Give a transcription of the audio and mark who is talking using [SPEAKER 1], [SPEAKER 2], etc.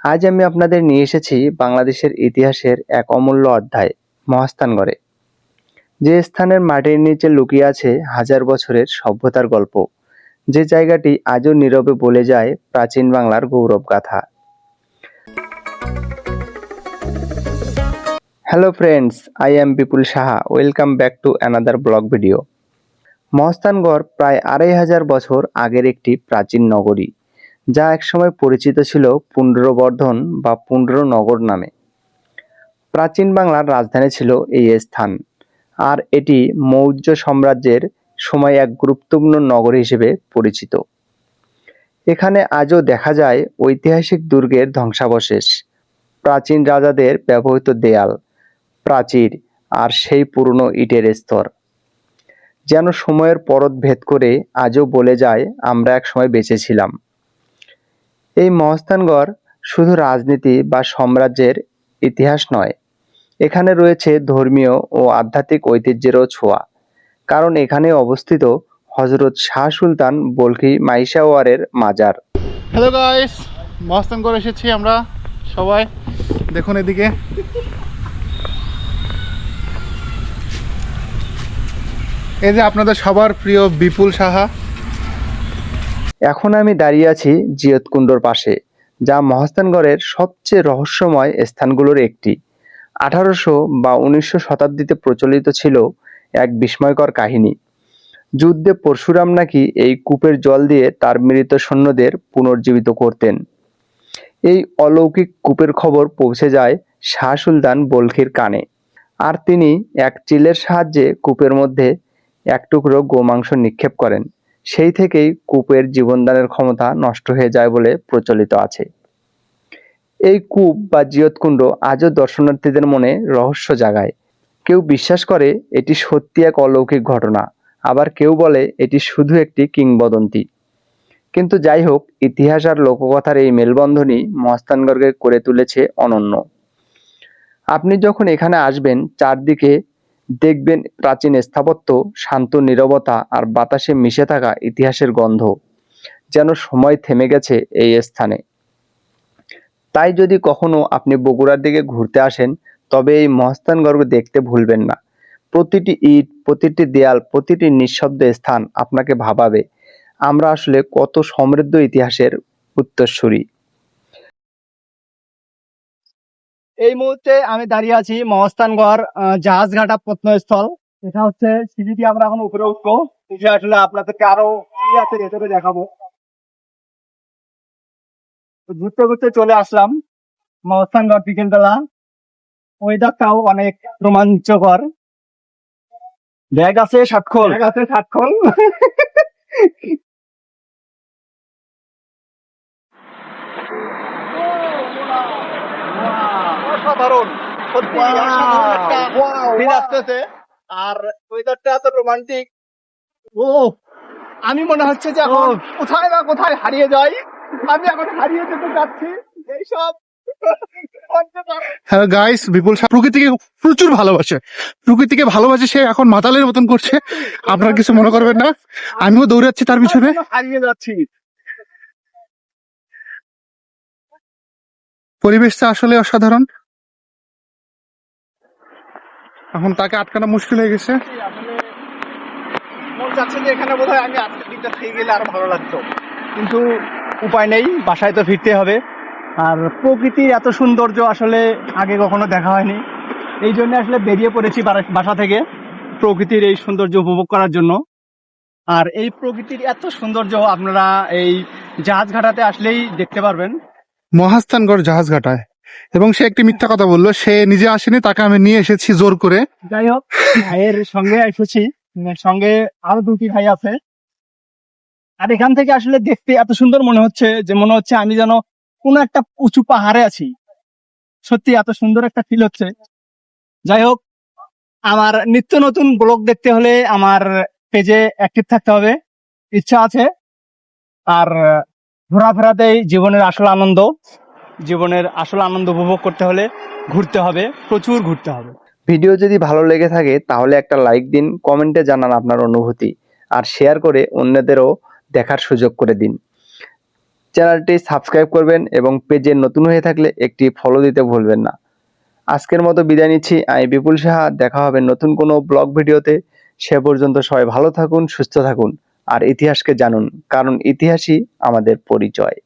[SPEAKER 1] আজ আমি আপনাদের নিয়ে এসেছি বাংলাদেশের ইতিহাসের এক অমূল্য অধ্যায় মহাস্থানগড়ে যে স্থানের মাটির নিচে লুকিয়ে আছে হাজার বছরের সভ্যতার গল্প, যে জায়গাটি আজও নীরবে বলে যায় প্রাচীন বাংলার গৌরব গাথা। Hello friends I am Bipul Saha welcome back to another blog video Mahasthangarh প্রায় আড়াই হাজার বছর আগের একটি প্রাচীন নগরী। যা একসময় পরিচিত ছিল পুণ্ড্রবর্ধন বা পুণ্ড্রনগর নামে। প্রাচীন বাংলার রাজধানী ছিল এই স্থান, আর এটি মৌর্য সাম্রাজ্যের সময় এক গুরুত্বপূর্ণ নগর হিসেবে পরিচিত। এখানে আজও দেখা যায় ঐতিহাসিক দুর্গের ধ্বংসাবশেষ, প্রাচীন রাজাদের ব্যবহৃত দেয়াল, প্রাচীর আর সেই পুরনো ইটের স্তর। যেন সময়ের পরত ভেদ করে আজও বলে যায়, আমরা এক সময় বেঁচে ছিলাম। এই মহস্থানগড় শুধু রাজনীতি বা সাম্রাজ্যের ইতিহাস নয়, এখানে রয়েছে ধর্মীয় ও আধ্যাত্মিক ঐতিহ্যেরও ছোঁয়া। কারণ এখানে অবস্থিত হজরত শাহ সুলতান বলখি মাইশাওয়ারের মাজার।
[SPEAKER 2] হ্যালো গাইস মস্তান করে এসেছি আমরা সবাই। দেখুন এদিকে। এই যে আপনাদের সবার প্রিয় বিপুল সাহা।
[SPEAKER 1] এখন আমি দাঁড়িয়ে আছি জিয়তকুণ্ডর পাশে, যা মহাস্থানগড়ের সবচেয়ে রহস্যময় স্থানগুলোর একটি। আঠারোশো বা উনিশশো শতাব্দীতে প্রচলিত ছিল এক বিস্ময়কর কাহিনী। যুদ্ধে পরশুরাম নাকি এই কূপের জল দিয়ে তার মৃত সৈন্যদের পুনর্জীবিত করতেন। এই অলৌকিক কূপের খবর পৌঁছে যায় শাহ সুলতান বলখির কানে। আর তিনি এক চিলের সাহায্যে কূপের মধ্যে এক টুকরো গোমাংস নিক্ষেপ করেন। সেই থেকেই কূপের জীবনদানের ক্ষমতা নষ্ট হয়ে যায় বলে প্রচলিত আছে। এই কূপ বা জিয়তকুণ্ড আজও দর্শনার্থীদের মনে রহস্য জাগায়। কেউ বিশ্বাস করে এটি সত্যি এক অলৌকিক ঘটনা, আবার কেউ বলে এটি শুধু একটি কিংবদন্তি। কিন্তু যাই হোক, ইতিহাস আর লোককথার এই মেলবন্ধনই মস্তানগড়কে করে তুলেছে অনন্য। আপনি যখন এখানে আসবেন, চারদিকে দেখবেন প্রাচীন স্থাপত্য, শান্ত নীরবতা আর বাতাসে মিশে থাকা ইতিহাসের গন্ধ যেন সময় থেমে গেছে এই স্থানে। তাই যদি কখনো আপনি বগুড়ার দিকে ঘুরতে আসেন, তবে এই মহাস্থানগড় দেখতে ভুলবেন না। প্রতিটি ইট, প্রতিটি দেয়াল, প্রতিটি নিঃশব্দ স্থান আপনাকে ভাবাবে। আমরা আসলে কত সমৃদ্ধ ইতিহাসের উত্তরসূরি।
[SPEAKER 3] এই মুহূর্তে আমি দাঁড়িয়ে আছি মহস্থানগড় জাহাজঘাটা প্রত্নস্থল। এটা হচ্ছে সিঁড়ি দিয়ে আমরা এখন উপরে উঠবো। উঠে আসলে আপনাদেরকে আরও আছে ভেতরে দেখাবো। ঘুরতে ঘুরতে চলে আসলাম মহস্থানগড় বিকেলবেলা ওয়েদারটাও অনেক রোমাঞ্চকর। ব্যাগ আছে সাতখোল ব্যাগ আছে সাতখোল অসাধারণ। সত্যি অসাধারণ একটা feel আসতেছে। আর ওয়েদারটা এত রোমান্টিক ও আমি মনে হচ্ছে যে এখন কোথায় না কোথায় হারিয়ে যাই। আমি এখন হারিয়ে যেতে যাচ্ছি। এইসব
[SPEAKER 2] হ্যালো গাইস বিপুল সাহা প্রকৃতিকে প্রচুর ভালোবাসে। প্রকৃতিকে ভালোবাসে সে এখন মাতালের মতন করছে। আপনারা কিছু মনে করবেন না। আমিও দৌড়াচ্ছি তার পিছনে।
[SPEAKER 3] হারিয়ে যাচ্ছি।
[SPEAKER 2] পরিবেশটা আসলে অসাধারণ। এখন তাকে আটকানো মুশকিল হয়ে গেছে।
[SPEAKER 3] মন চাচ্ছে যে এখানে বোধহয় আমি আজকের দিনটা থেকে গেলে আরও ভালো লাগতো। কিন্তু উপায় নেই বাসায় তো ফিরতে হবে। আর প্রকৃতির এত সৌন্দর্য আসলে আগে কখনো দেখা হয়নি। এই জন্য আসলে বেরিয়ে পড়েছি বাসা থেকে প্রকৃতির এই সৌন্দর্য উপভোগ করার জন্য। আর এই প্রকৃতির এত সৌন্দর্য আপনারা এই জাহাজ ঘাটাতে আসলেই দেখতে পারবেন।
[SPEAKER 2] মহাস্থানগড় জাহাজ ঘাটায় এবং সে একটি মিথ্যা কথা বলল, সে নিজে আসেনি, তাকে আমি নিয়ে এসেছি জোর করে।
[SPEAKER 3] যাই হোক, ভাইয়ের সঙ্গে এসেছি সঙ্গে আরও দুটি ভাই আছে। আর এখান থেকে আসলে দেখতে এত সুন্দর মনে হচ্ছে যে মনে হচ্ছে আমি যেন কোন একটা উঁচু পাহাড়ে আছি। সত্যি এত সুন্দর একটা ফিল হচ্ছে। যাই হোক, আমার নিত্য নতুন ব্লগ দেখতে হলে আমার পেজে অ্যাক্টিভ থাকতে হবে। ইচ্ছা আছে। আর ঘোরাফেরাতেই জীবনের আসল আনন্দ। জীবনের আসল আনন্দ উপভোগ করতে হলে ঘুরতে হবে, প্রচুর ঘুরতে হবে।
[SPEAKER 1] ভিডিও যদি ভালো লেগে থাকে, তাহলে একটা লাইক দিন, কমেন্টে জানান আপনার অনুভূতি, আর শেয়ার করে অন্যদেরও দেখার সুযোগ করে দিন। চ্যানেলটি সাবস্ক্রাইব করবেন এবং পেজে নতুন হয়ে থাকলে একটি ফলো দিতে ভুলবেন না। আজকের মতো বিদায় নিচ্ছি, আমি বিপুল সাহা, দেখা হবে নতুন কোনো ব্লগ ভিডিওতে। সে পর্যন্ত সবাই ভালো থাকুন, সুস্থ থাকুন, আর ইতিহাসকে জানুন, কারণ ইতিহাসই আমাদের পরিচয়।